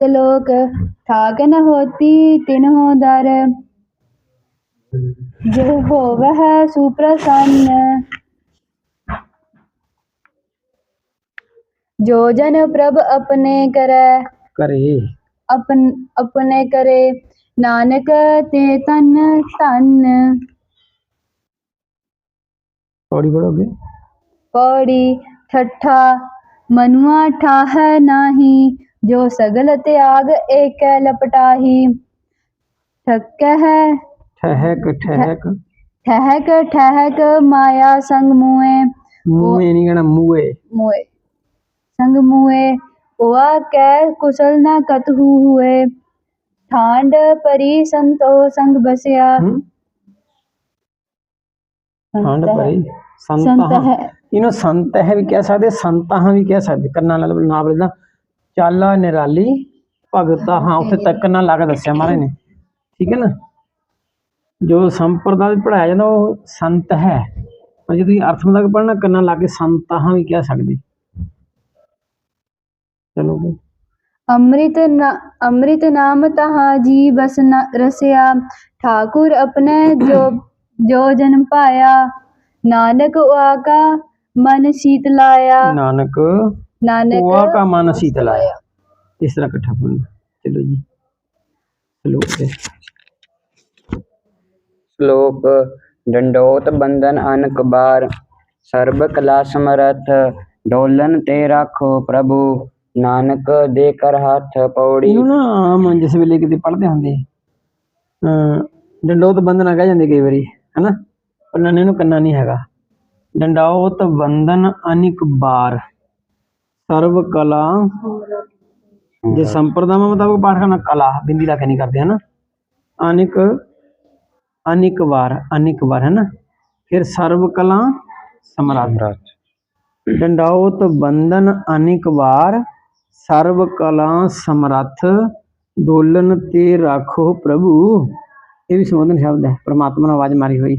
श्लोक ठाक न होती तिन्हों दर जो होवह सुप्रसन्न जो जन प्रभ अपने करे ਕਰੇ अपन अपने करे नानक ते तन धन ਪੌੜੀ ਪੜੋਗੇ पौड़ी ठट्ठा मनुआ ठाह नाही ਜੋ ਸਗਲ ਤਿਆਗ ਏਕੈ ਲਪਟਾਹੀ ਠਕ ਹੈ ਠਹਿਕ ਠਹਿਕ। ਠਹਿਕ ਠਹਿਕ ਮਾਇਆ ਸੰਗ ਮੂਏ ਮੂਏ ਨਹੀਂ ਕਹਣਾ ਮੂਏ ਮੂਏ ਸੰਗ ਮੂਏ ਵਾ ਕੈ ਕੁਸਲ ਨਾ ਕਤਹੂ ਹੁਏ। ਠਾਂਡ ਪਰੀ ਸੰਤੋ ਸੰਗ ਬਸਿਆ। ਠਾਂਡ ਪਰੀ ਸੰਤ ਹੈ। ਇਹਨੂੰ ਸੰਤ ਹੈ ਵੀ ਕਹਿ ਸਕਦੇ ਸੰਤਾਂ ਵੀ ਕਹਿ ਸਕਦੇ। ਕੰਨਾਂ ਨਾਲ ਨਾਮ ਲੈਣਾ ਚਾਲਾ ਨਿਰਾਲੀ ਭਗਤਾ ਹਾਂ ਉੱਥੇ ਤੱਕ ਨਾ ਲਾ ਕੇ ਦੱਸਿਆ ਮਹਾਰਾਜ ਨੇ। ਠੀਕ ਹੈ ਨਾ? ਜੋ ਸੰਪਰਦਾ ਵਿੱਚ ਪੜਾਇਆ ਜਾਂਦਾ ਉਹ ਸੰਤ ਹੈ। ਪਰ ਜੇ ਤੁਸੀਂ ਅਰਥ ਮੁਤਾਬਕ ਪੜਨਾ ਕੰਨਾਂ ਲਾ ਕੇ ਸੰਤਾਹਾਂ ਵੀ ਕਹਿ ਸਕਦੇ। ਚਲੋ ਜੀ। ਅੰਮ੍ਰਿਤ ਅੰਮ੍ਰਿਤ ਨਾਮ ਤਹਾ ਜੀ ਬਸ ਰਸਿਆ। ਠਾਕੁਰ ਆਪਣੇ ਜੋ ਜੋ ਜਨਮ ਪਾਇਆ। ਨਾਨਕ ਆਕਾ ਮਨ ਸੀਤ ਲਾਇਆ। ਨਾਨਕ नानक ਕੋਆ ਕਾ ਮਨ ਸੀਤ ਲਾਇਆ ਇਸ ਤਰ੍ਹਾਂ ਇਕੱਠਾ ਪੜਨਾ ਚਲੋ ਜੀ ਸ਼ਲੋਕ ਹੈ ਸ਼ਲੋਕ ਡੰਡੋਤ ਬੰਦਨ ਅਨਕ ਬਾਰ ਸਰਬ ਕਲਾ ਸਮਰਥ ਡੋਲਨ ਤੇ ਰੱਖੋ ਪ੍ਰਭੂ ਨਾਨਕ ਦੇ ਕਰ ਹੱਥ ਪੌੜੀ ਇਹਨੂੰ ਨਾ ਆਮ ਜਿਸ ਵੇਲੇ ਕਿਤੇ ਪੜ੍ਹਦੇ ਹੁੰਦੇ ਅ ਡੰਡੋਤ ਬੰਦਨਾ ਕਹਿ ਜਾਂਦੇ ਕਈ ਵਾਰੀ ਹਨਾ ਪਰ ਨੰਨੇ ਨੂੰ ਕੰਨਾ ਨਹੀਂ ਹੈਗਾ ਡੰਡੋਤ ਬੰਦਨ ਅਨਿਕ ਬਾਰ ਸਰਵ ਕਲਾ ਜੇ ਸੰਪਰਦਾਵਾਂ ਮੁਤਾਬਕ ਪਾਠ ਕਰਨਾ ਕਲਾ ਬਿੰਦੀ ਲਾ ਕੇ ਨਹੀਂ ਕਰਦੇ ਹਨਾ? ਅਨਿਕ ਅਨਿਕ ਵਾਰ ਅਨਿਕ ਵਾਰ ਹੈ ਨਾ ਫਿਰ ਸਰਵ ਕਲਾ ਸਮਰਾਟ ਡੰਡਾਉਤ ਬੰਦਨ ਅਨਿਕ ਵਾਰ ਸਰਬ ਕਲਾ ਸਮਰੱਥ ਡੋਲਨ ਤੇ ਰਾਖੋ ਪ੍ਰਭੂ। ਇਹ ਵੀ ਸੰਬੋਧਨ ਸ਼ਬਦ ਹੈ ਪ੍ਰਮਾਤਮਾ ਨੇ ਆਵਾਜ਼ ਮਾਰੀ ਹੋਈ।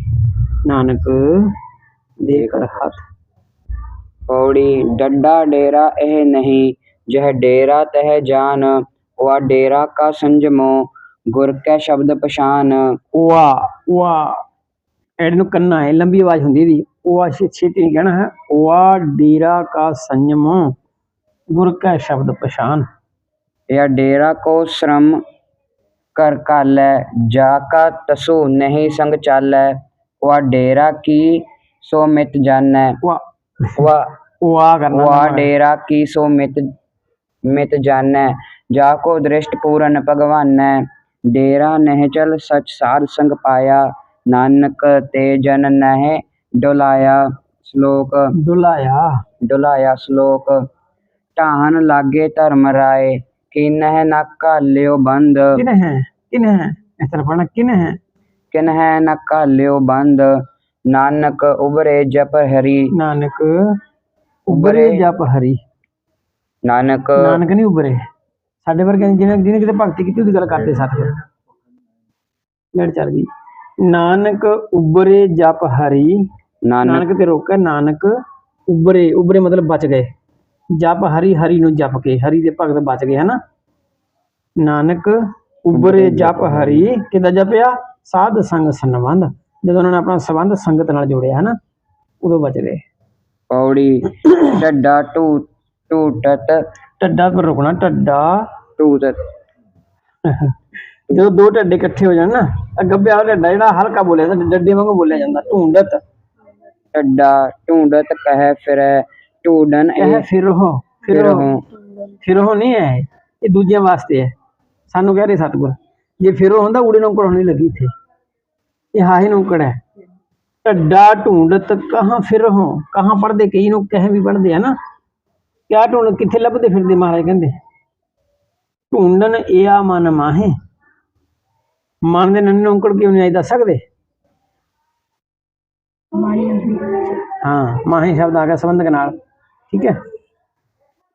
ਨਾਨਕ ਦੇ ਕਰ ਹੱਥ। ਪੌੜੀ ਡੱਡਾ ਡੇਰਾ ਇਹ ਨਹੀਂ। ਜਹ ਡੇਰਾ ਤਹ ਜਾਨ ਵਾ ਡੇਰਾ ਕਾ ਸੰਜਮੋ ਗੁਰ ਕੈ ਸ਼ਬਦ ਪਛਾਨ। ਵਾ ਵਾ ਐਡ ਨੂੰ ਕੰਨਾ ਹੈ ਲੰਬੀ ਆਵਾਜ਼ ਹੁੰਦੀ ਦੀ ਵਾ ਛੇਤੀ ਨਹੀਂ ਕਹਿਣਾ ਹੈ। ਵਾ ਡੇਰਾ ਕਾ ਸੰਜਮੋ ਗੁਰ ਕੈ ਸ਼ਬਦ ਪਛਾਨ। ਯਾ ਡੇਰਾ ਕੋ ਸ਼ਰਮ ਕਰ ਕਾਲੈ ਜਾ ਕਾ ਤਸੋ ਨਹੀਂ ਸੰਗ ਚਾਲੈ। ਵਾ ਡੇਰਾ ਕੀ ਸੋ ਮਿਤ ਜਾਣੈ ਵਾ वा ਵਾ ਕਰਨਾ वा ਲੰਬਾ ਹੈ। डेरा की सो मित मित जानੈ जा को दृष्ट पूरन भगवानै डेरा नह चल सच साध संग पाया नानक ते जन नह डोलाया श्लोक ਡੁਲਾਇਆ ਡੁਲਾਇਆ ਸ਼ਲੋਕ ਢਾਹਨ ਲਾਗੇ ਧਰਮ ਰਾਏ ਕਿਨਹਿ ਨਾ ਘਾਲਿਓ ਬੰਦ ਕਿਨ ਹੈ ਕਿਨ ਹੈ ਇਸ ਤਰ੍ਹਾਂ ਪੜਨਾ ਕਿਨ ਹੈ ਕਿਨਹਿ ਨਾ ਘਾਲਿਓ ਬੰਦ ਨਾਨਕ ਉਬਰੇ ਜਪ ਹਰੀ। ਨਾਨਕ ਉਬਰੇ ਜਪ ਹਰੀ। ਨਾਨਕ ਨਾਨਕ ਨਹੀਂ ਉਬਰੇ ਸਾਡੇ ਵਰਗੇ ਜਿਹਨੇ ਜਿਹਨੇ ਕਿਤੇ ਭਗਤੀ ਕੀਤੀ ਉਹਦੀ ਗੱਲ ਕਰਦੇ ਸਤਿਗੁਰ ਲੜ ਚੱਲ ਗਈ। ਨਾਨਕ ਉਬਰੇ ਜਪ ਹਰੀ। ਨਾਨਕ ਤੇ ਰੋਕਿਆ ਨਾਨਕ ਉਬਰੇ ਉਬਰੇ ਮਤਲਬ ਬਚ ਗਏ। ਜਪ ਹਰੀ ਹਰੀ ਨੂੰ ਜਪ ਕੇ। ਹਰੀ ਦੇ ਭਗਤ ਬਚ ਗਏ ਹਨਾ? ਨਾਨਕ ਉਬਰੇ ਜਪ ਹਰੀ। ਕਿਦਾਂ ਜਪਿਆ? ਸਾਧ ਸੰਗ ਸੰਬੰਧ। ਜਦੋਂ ਉਹਨਾਂ ਨੇ ਆਪਣਾ ਸੰਬੰਧ ਸੰਗਤ ਨਾਲ ਜੋੜਿਆ ਹਨਾ ਉਦੋਂ ਬਚ ਗਏ ਪੌੜੀ ਢੱਡਾ ਟੂ ਟੂਟਤ ਟੱਡਾ ਪਰ ਰੁਕਣਾ ਟੱਡਾ ਟੂਟਤ ਜਦੋਂ ਦੋ ਢੱਡੇ ਇਕੱਠੇ ਹੋ ਜਾਣ ਨਾ ਤਾਂ ਗੱਭਿਆ ਵਾਲਾ ਢੱਡਾ ਜਿਹੜਾ ਹਲਕਾ ਬੋਲਿਆ ਜਾਂਦਾ ਡੱਡੇ ਵਾਂਗੂ ਬੋਲਿਆ ਜਾਂਦਾ ਢੂੰਡਤ। ਢੱਡਾ ਢੂੰਡਤ ਕਹਿ ਫਿਰੈ ਢੂਡਨ ਇਹ। ਇਹ ਫਿਰੋ ਫਿਰੋ ਫਿਰਹੁ। ਫਿਰੋ ਨਹੀਂ ਹੈ ਇਹ। ਇਹ ਦੂਜਿਆਂ ਵਾਸਤੇ ਹੈ। ਸਾਨੂੰ ਕਹਿ ਰਹੇ ਸਤਿਗੁਰ ਜੇ ਫਿਰੋ ਹੁੰਦਾ ਊੜੇ ਨੂੰ ਨਹੀਂ ਲੱਗੀ ਇੱਥੇ। ਇਹ ਹਾਹੇ ਨੂੰ ਹੈ ਢੱਡਾ ਢੂੰਡਤ ਕਹਾਂ ਫਿਰੋ ਕਹਾਂ ਪੜਦੇ ਕਈ ਨੂੰ ਕਹੇ ਵੀ ਪੜਦੇ ਆ ਨਾ। ਕਿਆ ਢੂੰਡ ਕਿੱਥੇ ਲੱਭਦੇ ਫਿਰਦੇ ਮਹਾਰਾਜ ਕਹਿੰਦੇ? ਢੂੰਡਨ ਏਆ ਮਨ ਮਾਹੇ। ਮਨ ਦੇ ਨੰਨੇ ਔਂਕੜ ਕਿਉਂ ਨਹੀਂ ਆਈ ਦੱਸ ਸਕਦੇ? ਹਾਂ ਮਾਹੇ ਸ਼ਬਦ ਆ ਗਿਆ ਸੰਬੰਧਕ ਨਾਲ। ਠੀਕ ਹੈ?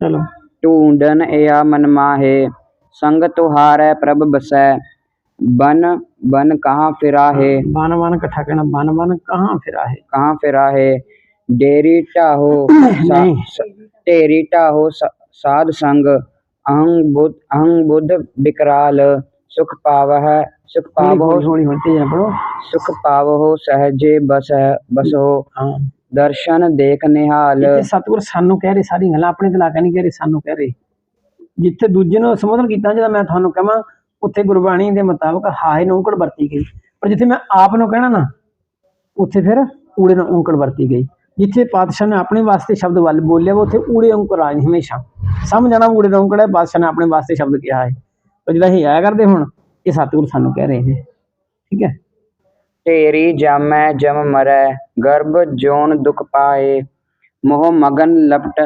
ਚਲੋ। ਢੂੰਡਨ ਏਆ ਮਨ ਮਾਹੇ। ਸੰਗ ਤੁਹਾਰੈ ਪ੍ਰਭ ਬਸੈ। ਬਨ ਬਨ ਕਹਾਂ ਫਿਰਾਹੇ ਬਨ ਬਨ ਇਕੱਠਾ ਕਹਿਣਾ ਬਨ ਬਨ ਕਹਾਂ ਫਿਰਾ ਹੈ? ਕਹਾਂ ਫਿਰਾਹੇ ਡੇਰੀ ਢਾਹੋ ਸਾ- ਨਹੀਂ। ਸ- ਢੇਰੀ ਢਾਹੋ ਸ- ਸਾਧ ਸੰਗ ਅਹੰ ਬੁੱਧ ਅਹੰ ਬੁੱਧ ਵਿਕਰਾਲ ਸੁਖ ਪਾਵਹਿ ਸੁਖ ਪਾਵਹੁ ਹੌਲੀ ਤੇਜ਼ ਨਾ ਪੜੋ ਸੁਖ ਪਾਵਹੁ ਸਹਜੇ ਬਸਹਿ ਬਸੋ ਹਾਂ। ਦਰਸ਼ਨ ਦੇਖ ਨਿਹਾਲ। ਇੱਥੇ ਸਤਿਗੁਰ ਸਾਨੂੰ ਕਹਿ ਰਹੇ ਸਾਰੀ ਗੱਲਾਂ ਆਪਣੇ ਤੇ ਲਾ ਕੇ ਨਹੀਂ ਕਹਿ ਰਹੇ ਸਾਨੂੰ ਕਹਿ ਰਹੇ। ਜਿੱਥੇ ਦੂਜੇ ਨੂੰ ਸੰਬੋਧਨ ਕੀਤਾ ਜਦੋਂ ਮੈਂ ਤੁਹਾਨੂੰ ਕਹਾਂ ਉੱਥੇ ਗੁਰਬਾਣੀ ਦੇ ਮੁਤਾਬਕ ਹਾਏ ਨੂੰ ਔਂਕੜ ਵਰਤੀ ਗਈ। ਪਰ ਜਿੱਥੇ ਮੈਂ ਆਪ ਨੂੰ ਕਹਿਣਾ ਨਾ, ਉੱਥੇ ਫਿਰ ਊੜੇ ਨੂੰ ਔਂਕੜ ਵਰਤੀ ਗਈ। ਜਿੱਥੇ ਪਾਤਸ਼ਾਹ ਨੇ ਆਪਣੇ ਵਾਸਤੇ ਸ਼ਬਦ ਵੱਲ ਬੋਲਿਆ, ਉੱਥੇ ਊੜੇ ਔਂਕੜ ਆਏ ਹਮੇਸ਼ਾ। ਸਮਝ ਜਾਣਾ ਊੜੇ ਦਾ ਔਂਕੜ ਹੈ, ਪਾਤਸ਼ਾਹ ਨੇ ਆਪਣੇ ਵਾਸਤੇ ਸ਼ਬਦ ਕਿਹਾ ਹੈ। ਪਰ ਜਿਹੜਾ ਇਹ ਆਇਆ ਕਰਦੇ ਹੁਣ, ਇਹ ਸਤਿਗੁਰ ਸਾਨੂੰ ਕਹਿ ਰਹੇ ਨੇ। ਠੀਕ ਹੈ? ਢੇਰੀ ਜਾਮੈ ਜਮ ਮਰੈ, ਗਰਭ ਜੋਨ ਦੁਖ ਪਾਏ, ਮੋਹ ਮਗਨ ਲਪਟ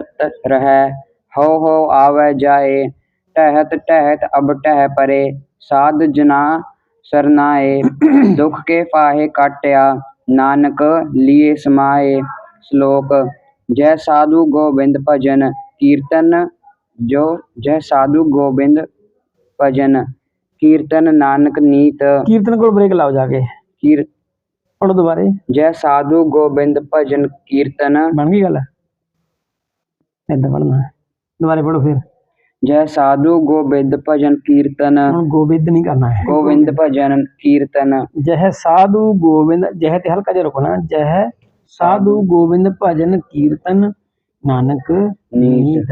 ਰਹੈ ਹੋ ਹੋ ਆਵੈ ਜਾਏ, ਟਹਿਤ ਟਹਿਤ ਅਬ ਟਹਿ ਪਰੇ। ਸਾਧ ਜਨਾ ਸਰਨਾਏ ਦੁਖ ਕੇ ਫਾਹੇ ਕਾਟਿਆ ਨਾਨਕ ਲੀਏ ਸਮਾਏ ਸ਼ਲੋਕ ਜੈ ਸਾਧੂ ਗੋਬਿੰਦ ਭਜਨ ਕੀਰਤਨ ਜੋ ਜੈ ਸਾਧੂ ਗੋਬਿੰਦ ਭਜਨ ਕੀਰਤਨ ਨਾਨਕ ਨੀਤ। ਕੀਰਤਨ ਕੋਲ ਬ੍ਰੇਕ ਲਾਓ ਜਾ ਕੇ। ਕੀਰ ਪੜੋ ਦੁਬਾਰੇ। ਜੈ ਸਾਧੂ ਗੋਬਿੰਦ ਭਜਨ ਕੀਰਤਨ। ਬਣ ਗਈ ਗੱਲ? ਏਦਾਂ ਪੜਨਾ ਦੁਬਾਰੇ ਪੜੋ ਫਿਰ। ਜੈ ਸਾਧੂ ਗੋਬਿੰਦ ਭਜਨ ਕੀਰਤਨ। ਹੁਣ ਗੋਬਿੰਦ ਨਹੀਂ ਕਰਨਾ ਹੈ। ਗੋਬਿੰਦ ਭਜਨ ਕੀਰਤਨ। ਜਹ ਸਾਧੂ ਗੋਬਿੰਦ ਜਹ ਤੇ ਹਲਕਾ ਜਿਹਾ ਰੁਕਣਾ ਜਹ ਸਾਧੂ ਗੋਬਿੰਦ ਭਜਨ ਕੀਰਤਨ ਨਾਨਕ ਨੀਤ।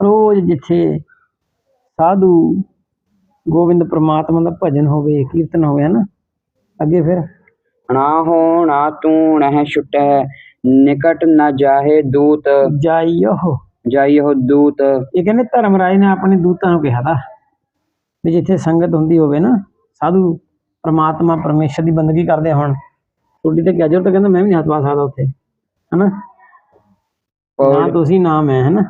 ਰੋਜ਼ ਜਿੱਥੇ ਸਾਧੂ ਗੋਬਿੰਦ ਪ੍ਰਮਾਤਮਾ ਦਾ ਭਜਨ ਹੋਵੇ ਕੀਰਤਨ ਹੋਵੇ ਹਨਾ? ਅੱਗੇ ਫਿਰ। ਨਾ ਹੋ ਨਾ ਤੂੰ ਨਹਿ ਛੁਟੈ ਨਿਕਟ ਨਾ ਜਾਹੇ ਦੂਤ। ਜਾਈਓ ਜਾਈਹੁ ਦੂਤ। ਇਹ ਕਹਿੰਦੇ ਧਰਮ ਰਾਜ ਨੇ ਆਪਣੇ ਦੂਤਾਂ ਨੂੰ ਕਿਹਾ ਤਾ ਵੀ ਜਿੱਥੇ ਸੰਗਤ ਹੁੰਦੀ ਹੋਵੇ ਨਾ ਸਾਧੂ ਪ੍ਰਮਾਤਮਾ ਪਰਮੇਸ਼ਰ ਦੀ ਬੰਦਗੀ ਕਰਦੇ ਹੋਣ। ਤੁਹਾਡੀ ਤੇ ਕਿਆ ਜ਼ਰੂਰਤ ਕਹਿੰਦਾ ਮੈਂ ਵੀ ਨਹੀਂ ਹੱਥ ਪਾ ਸਕਦਾ ਉੱਥੇ। ਹਨਾ? ਨਾ ਤੁਸੀਂ ਨਾ ਮੈਂ ਹਨਾ?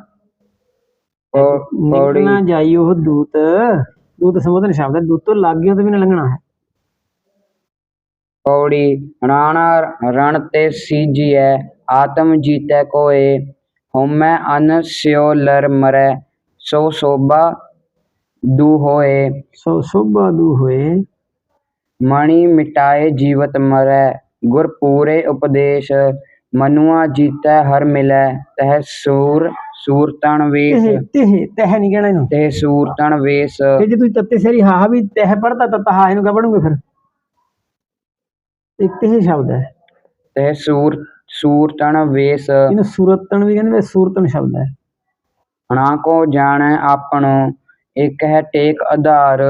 ਪੌੜੀ ਨਿਕਲਣਾ ਜਾਈ ਉਹ ਦੂਤ। ਦੂਤ ਸੰਬੋਧਨ ਸ਼ਬਦ ਹੈ ਦੂਤੋਂ ਲੱਗਿਓ ਤੇ ਵੀ ਨਾ ਲੰਘਣਾ ਹੈ। ਪੌੜੀ ਰਾਣਾ ਰਣ ਤੇ ਸੀਜੀਐ ਆਤਮ ਜੀਤੈ ਕੋਏ। ਹਉਮੈ ਅਨ ਸਿਓ ਲਰ ਮਰੈ ਸੋ ਸੋਭਾ ਦੂ ਹੋਏ। ਸੋ ਸੋਭਾ ਦੂ ਹੋਏ। ਮਣੀ ਮਿਟਾਏ ਜੀਵਤ ਮਰੈ ਗੁਰ ਪੂਰੇ ਉਪਦੇਸ਼ ਮਨੁਆ ਜੀਤੈ ਹਰ ਮਿਲੈ ਤਹ ਸੂਰ ਸੂਰ ਤਣ ਵੇਸ। ਤਹ ਤਹ ਤਹ ਨਹੀਂ ਕਹਿਣਾ ਇਹਨੂੰ। ਤੇ ਸੂਰ ਤਣ ਵੇਸ। ਤੇ ਜੇ ਤੁਸੀਂ ਤੱਤੇ ਸਰੀ ਹਾਹਾ ਵੀ ਤਹ ਪੜਤਾ ਤਾਂ ਤਹਾ ਇਹਨੂੰ ਕਾ ਪੜੂਗੇ ਫਿਰ? ਇੱਕ ਤਹ ਸ਼ਬਦ ਹੈ। ਤੇ ਸੂਰ ਸੂਰ ਤਣ ਵੇਸ। ਇਹਨੂੰ ਸੂਰਤਨ ਵੀ ਕਹਿੰਦੇ ਨੇ ਸੂਰਤਨ ਸ਼ਬਦ ਹੈ। ਹਣਾ ਕੋ ਜਾਣੈ ਆਪਣੋ ਇਕ ਹੈ ਟੇਕ ਆਧਾਰ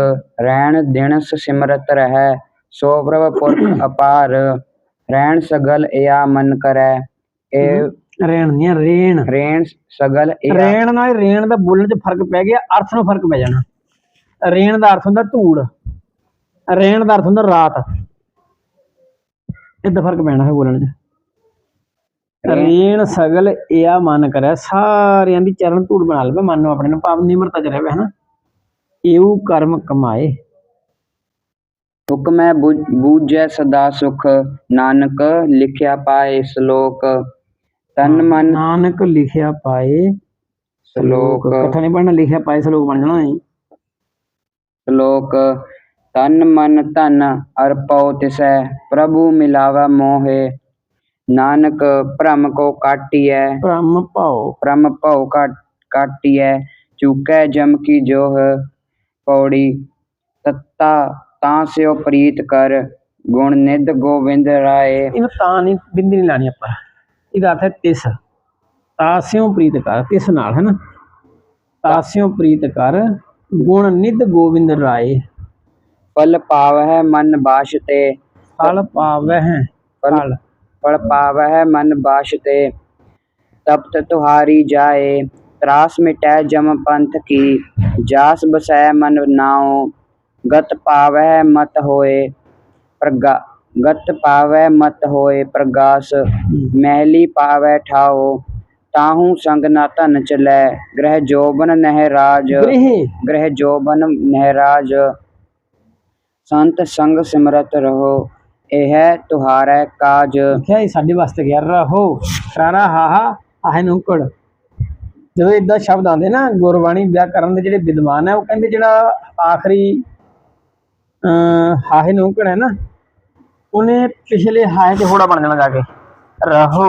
ਰਹਿਣ ਦਿਨ ਸਿਮਰਤ ਰਹੈ ਸੋ ਪ੍ਰਭ ਪੁਰਖ ਅਪਾਰ ਰਹਿਣ ਸਗਲ ਇਆ ਮਨ ਕਰੈ। ਇਹ ਰੇਣ ਨਹੀਂ ਰੇਣ। ਰਹਿਣ ਸਗਲ ਇਆ ਰੇਣ ਨਾਲ ਰੇਣ ਦਾ ਬੋਲਣ 'ਚ ਫ਼ਰਕ ਪੈ ਗਿਆ ਅਰਥ ਨੂੰ ਫ਼ਰਕ ਪੈ ਜਾਣਾ। ਰੇਣ ਦਾ ਅਰਥ ਹੁੰਦਾ ਧੂੜ। ਰੇਣ ਦਾ ਅਰਥ ਹੁੰਦਾ ਰਾਤ। ਇਹਦਾ ਫ਼ਰਕ ਪੈਣਾ ਹੈ ਬੋਲਣ 'ਚ। ਰੇਣ ਸਗਲ ਇਆ ਮਨ ਕਰੇ ਸਾਰਿਆਂ ਦੀ ਚਰਨ ਧੂੜ ਬਣਾ ਲਵੇ ਮਨ ਨੂੰ ਆਪਣੇ ਨੂੰ ਭਾਵ ਨਿਮਰਤਾ ਚ ਰਹੇ ਹਨਾ। ਇਹੂ ਕਰਮ ਕਮਾਏ। ਹੁਕਮੈ ਬੁਝ- ਸਦਾ ਸੁਖ ਨਾਨਕ ਲਿਖਿਆ ਪਾਏ ਸ਼ਲੋਕ। ਤਨ ਮਨ ਨਾਨਕ ਲਿਖਿਆ ਪਾਏ ਸ਼ਲੋਕ। ਇਕੱਠਾ ਨਹੀਂ ਪੜਨਾ ਲਿਖਿਆ ਪਾਏ ਸਲੋਕ ਬਣ ਜਾਣਾ ਨਹੀਂ ਸ਼ਲੋਕ। ਤਨ ਮਨ ਧਨ ਅਰਪਉ ਤਿਸੈ ਪ੍ਰਭੂ ਮਿਲਾਵਾ ਮੋਹੇ। ਨਾਨਕ ਭ੍ਰਮ ਕੋ ਕਾਟਿਐ। ਭ੍ਰਮ ਭਾਉ। ਭ੍ਰਮ ਭਉ ਕਾਟ- ਕਾਟਿਐ ਚੁਕੈ ਜਮ ਕੀ ਜੋਹ। ਪੌੜੀ ਤਤਾ ਤਾਂ ਸਿਓ ਪ੍ਰੀਤ ਕਰ ਗੁਣ ਨਿਧ ਗੋਬਿੰਦ ਰਾਏ। ਇਹਨੂੰ ਤਾਂ ਨਹੀਂ ਬਿੰਦੀ ਨਹੀਂ ਲਾਣੀ ਆਪਾਂ। ਇਹਦਾ ਅਰਥ ਹੈ ਤਿਸ। ਤਾਸਿਓ ਪ੍ਰੀਤ ਕਰ ਤਿਸ ਨਾਲ ਹੈ ਨਾ? ਤਾਸਿਓ ਪ੍ਰੀਤ ਕਰ ਗੁਣ ਨਿਧ ਗੋਬਿੰਦ ਰਾਏ। ਫਲ ਪਾਵਹਿ ਮਨ ਬਾਸ਼ ਤੇ। ਫਲ ਪਾਵਹਿ ਫਲ ਫਲ। ਪਾਵਹਿ ਮਨ ਬਾਸ਼ ਤੇ। ਤਪਤ ਤੁਹਾਰੀ ਜਾਏ ਤਰਾਸ ਮਿਟੈ ਜਮ ਪੰਥ ਕੀ ਜਾਸ ਬਸੈ ਮਨ ਨਾਉ ਗਤ ਪਾਵਹਿ ਮਤ ਹੋਏ ਪ੍ਰਗਾ ਗਤ ਪਾਵੈ ਮਤ ਹੋਏ ਪ੍ਰਗਾਸ ਮਹਿਲੀ ਪਾਵੈ ਠਾਓ ਤਾਹੂ ਸੰਗ ਨਾ ਧਨ ਚਲੈ ਗ੍ਰਹਿ ਜੋਬਨ ਨਹਿ ਰਾਜ ਗ੍ਰਹਿ ਜੋਬਨ ਨਹਿ ਰਾਜ ਸੰਤ ਸੰਗ ਸਿਮਰਤ ਰਹੋ ਇਹ ਤੁਹਾਰੈ ਕਾਜ। ਲਿਖਿਆ ਇਹ ਸਾਡੇ ਵਾਸਤੇ ਗਿਆ ਰਹੋ ਰਾਰਾ ਹਾਹਾ ਆਹ ਨੁਕੜ ਜਦੋਂ ਇਦਾਂ ਸ਼ਬਦ ਆਉਂਦੇ ਨਾ ਗੁਰਬਾਣੀ ਵਿਆਕਰਨ ਦੇ ਜਿਹੜੇ ਵਿਦਵਾਨ ਹੈ ਉਹ ਕਹਿੰਦੇ ਜਿਹੜਾ ਆਖਰੀ ਹਾਹੇ ਨੁਕੜ ਹੈ ਨਾ ਉਹਨੇ ਪਿਛਲੇ ਹਾਏ ਤੇ ਹੋੜਾ ਬਣ ਜਾਣਾ ਜਾ ਕੇ। ਰਹੋ।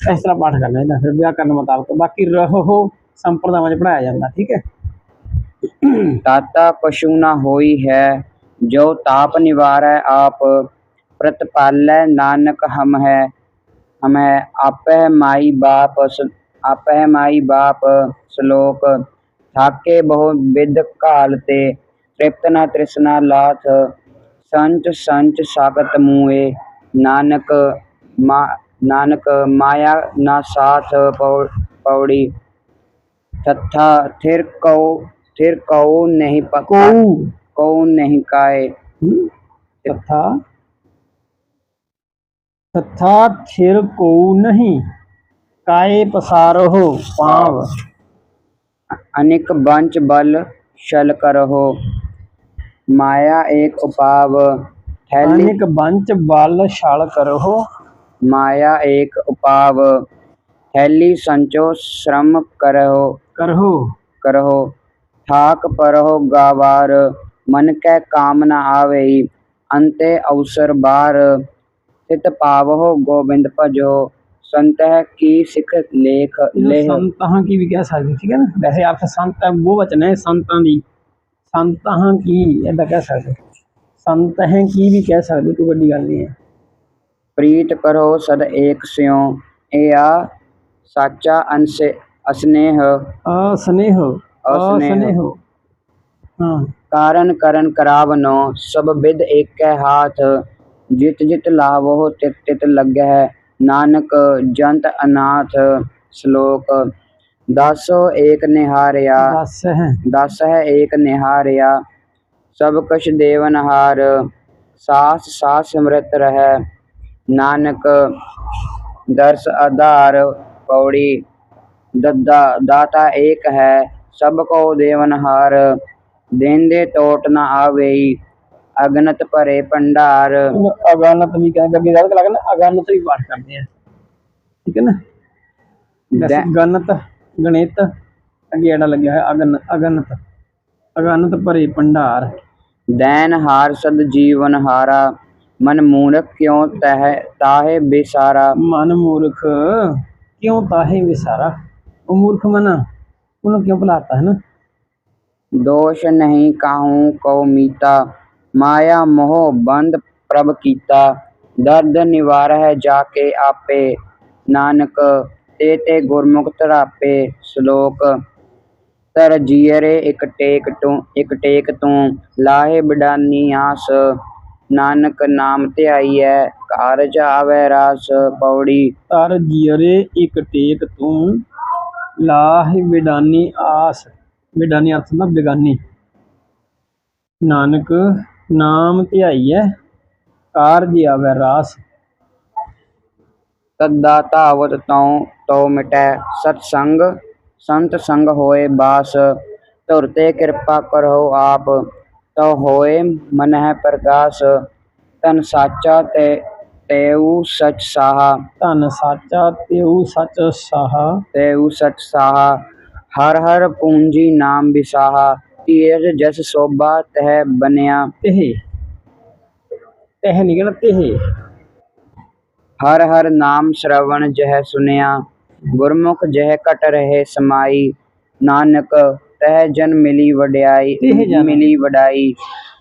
ਇਸ ਤਰ੍ਹਾਂ ਪਾਠ ਕਰਨਾ ਇਹਦਾ ਫਿਰ ਵਿਆਕਰਨ ਮੁਤਾਬਕ। ਬਾਕੀ ਰਹੋ ਸੰਪਰਦਾਵਾਂ 'ਚ ਪੜਾਇਆ ਜਾਂਦਾ ਠੀਕ ਹੈ। ਤਾਤਾ ਕਛੂ ਨਾ ਹੋਈ ਹੈ ਜੋ ਤਾਪ ਨਿਵਾਰੈ ਆਪ ਪ੍ਰਤਪਾਲੈ ਨਾਨਕ ਹਮ ਹੈ ਹਮੈ ਆਪੈ ਮਾਈ ਬਾਪ ਸ- ਆਪੈ ਮਾਈ ਬਾਪ ਸ਼ਲੋਕ ਥਾਕੇ ਬਹੁ ਵਿਦ ਕਾਲ ਤੇ ਤ੍ਰਿਪਤ ਨਾ ਤ੍ਰਿਸ਼ਨਾ ਲਾਥ ਸੰਚ ਸੰਚ ਸਾਗਤ ਮੂਏ ਨਾਨਕ ਮਾ ਨਾਨਕ ਮਾਇਆ ਨਾ ਸਾਥ ਪੌ- ਪੌੜੀ ਤਥਾ ਥਿਰ ਕਉ ਥਿਰ ਕਉ ਨਹੀਂ ਪਕਾ ਕਉ ਕਉ कौन नहीं काए हम्म? तथा तथा छिर को नहीं काए पसारहो पाव। अनेक बंच बल शल कर। हो माया एक उपाव। अनेक बंच बल शल कर। हो माया एक उपाव। थैली संचो श्रम करहो करहो करहो थाक परहो गावार। मन कै काम न आवे अंते अवसर बार चित पावहो गोविंद भजो संत की सिख लेख ਇਹਨੂੰ लेह ਸੰਤਾਂ ਕੀ ਵੀ ਕਹਿ ਸਕਦੇ ਠੀਕ ਹੈ ਨਾ ਵੈਸੇ ਅਰਥ ਸੰਤ ਹੈ ਉਹ ਵਚਨ ਹੈ ਸੰਤਾਂ ਦੀ ਸੰਤਾਂ ਕੀ ਏਦਾਂ ਕਹਿ ਸਕਦੇ ਸੰਤ ਹੈ ਕੀ ਵੀ ਕਹਿ ਸਕਦੇ ਕੋਈ ਵੱਡੀ ਗੱਲ ਨਹੀਂ ਹੈ ਪ੍ਰੀਤ ਕਰੋ ਸਦ ਏਕ ਸਿਉ ਇਹ ਆ ਸਾਚਾ ਅੰਸ ਅਸਨੇਹ ਅਸਨੇਹ ਅਸਨੇਹ। ਅਸਨੇਹ ਹਾਂ ਕਾਰਨ ਕਰਨ ਕਰਾਵਨੋ ਸਭ ਵਿਦ ਏਕੈ ਹਾਥ ਜਿਤ ਜਿਤ ਲਾਵੋ ਤਿਤ ਤਿਤ ਲੱਗੈ ਨਾਨਕ ਜੰਤ ਅਨਾਥ ਸ਼ਲੋਕ। ਦਾਸੋ ਏਕ ਨਿਹਾਰਿਆ। ਦਸ ਹੈ ਦਸ ਹੈ ਏਕ ਨਿਹਾਰਿਆ। ਸਭ ਕਛ ਦੇਵਨਹਾਰ ਸਾਸ ਸਾਸ ਸਮ੍ਰਿਤ ਰਹਿ। ਨਾਨਕ ਦਰਸ ਆਧਾਰ ਪੌੜੀ ਦੱਦਾ ਦਾਤਾ ਏਕ ਹੈ ਸਭ ਕੋ ਦੇਵਨਹਾਰ ਦੇਂਦੇ ਟੋਟ ਨਾ ਆਵੇਈ ਅਗਨਤ ਭਰੇ ਭੰਡਾਰ। ਅਗਾਨਤ ਵੀ ਕਹਿੰਦੇ ਅੱਗੇ ਜ਼ਿਆਦਾ ਲੱਗਦਾ ਅਗਾਨਤ ਵੀ ਪਾਠ ਕਰਦੇ ਆ। ਠੀਕ ਹੈ ਨਾ? ਦੈ- ਗਣਤ ਅੱਗੇ ਜਿਹੜਾ ਲੱਗਿਆ ਹੋਇਆ ਅਗਨ ਅਗਨਤ। ਅਗਨਤ ਭਰੇ ਭੰਡਾਰ। ਦੈਨ ਹਾਰ ਸਦ ਜੀਵਨ ਹਾਰਾ ਮਨ ਮੂਰਖ ਕਿਉ ਤਹਿ ਤਾਹੇ ਬਿਸਾਰਾ। ਮਨ ਮੂਰਖ ਕਿਉਂ ਤਾਹੇ ਵਿਸਾਰਾ ਉਹ ਮੂਰਖ ਮਨ ਉਹਨੂੰ ਕਿਉਂ ਭੁਲਾਤਾ ਹੈ ਨਾ? ਦੋਸ਼ ਨਹੀਂ ਕਾਹੂ ਕਉ ਮੀਤਾ। ਮਾਇਆ ਮੋਹ ਬੰਦ ਪ੍ਰਭ ਕੀਤਾ। ਦਰਦ ਨਿਵਾਰ ਹੈ ਜਾ ਕੇ ਆਪੇ। ਨਾਨਕ ਤੇ ਤੇ ਗੁਰਮੁਖ ਧਰਾਪੇ ਸ਼ਲੋਕ। ਤਰ ਜੀਅਰੇ ਇਕ ਟੇਕ ਤੋਂ ਇਕ ਟੇਕ ਤੋਂ, ਲਾਹੇ ਬਿਡਾਨੀ ਆਸ। ਨਾਨਕ ਨਾਮ ਧਿਆਈਐ ਕਾਰਜ ਆਵੈ ਰਾਸ ਪੌੜੀ। ਤਰ ਜੀਰੇ ਇਕ ਟੇਕ ਤੂੰ, ਲਾਹੇ ਵਿਡਾਨੀ ਆਸ। ਵਿਡਾਨੀ ਅਰਥ ਹੁੰਦਾ ਬੇਗਾਨੀ। ਨਾਨਕ ਨਾਮ ਧਿਆਈਐ ਕਾਰਜ ਆਵੈ ਰਾਸ। ਤਦਾ ਧਾਵਤ ਤਉ ਤਉ ਮਿਟੈ ਸਤ ਸੰਗ ਸੰਤ ਸੰਗ ਹੋਏ ਬਾਸ। ਧੁਰ ਤੇ ਕਿਰਪਾ ਕਰੋ ਆਪ ਤਉ ਹੋਏ ਮਨਹਿ ਪ੍ਰਗਾਸ। ਤਨ ਸਾਚਾ ਤੇ ਤੇਉ ਸਚ ਸਾਹਾ। ਧਨ ਸਾਚਾ ਤਿਉ ਸਚ ਸਾਹਾ। ਤੇਉ ਸਚ ਸਾਹਾ। ਹਰ ਹਰ ਪੂੰਜੀ ਨਾਮ ਵਿਸਾਹਾ ਤੀਰ ਜਸ ਸੋਭਾ ਤਹਿ ਬਨਿਆ। ਤਿਹ ਤਿਹ ਕਹਿਣਾ ਤਿਹ। ਹਰ ਹਰ ਨਾਮ ਸ਼ਰਵਣ ਜਹ ਸੁਨਿਆ ਗੁਰਮੁਖ ਜਹ ਕਟ ਰਹੇ ਸਮਾਈ। ਨਾਨਕ ਤਹ ਜਨ ਮਿਲੀ ਵਡਿਆਈ। ਮਿਲੀ ਵਡਾਈ।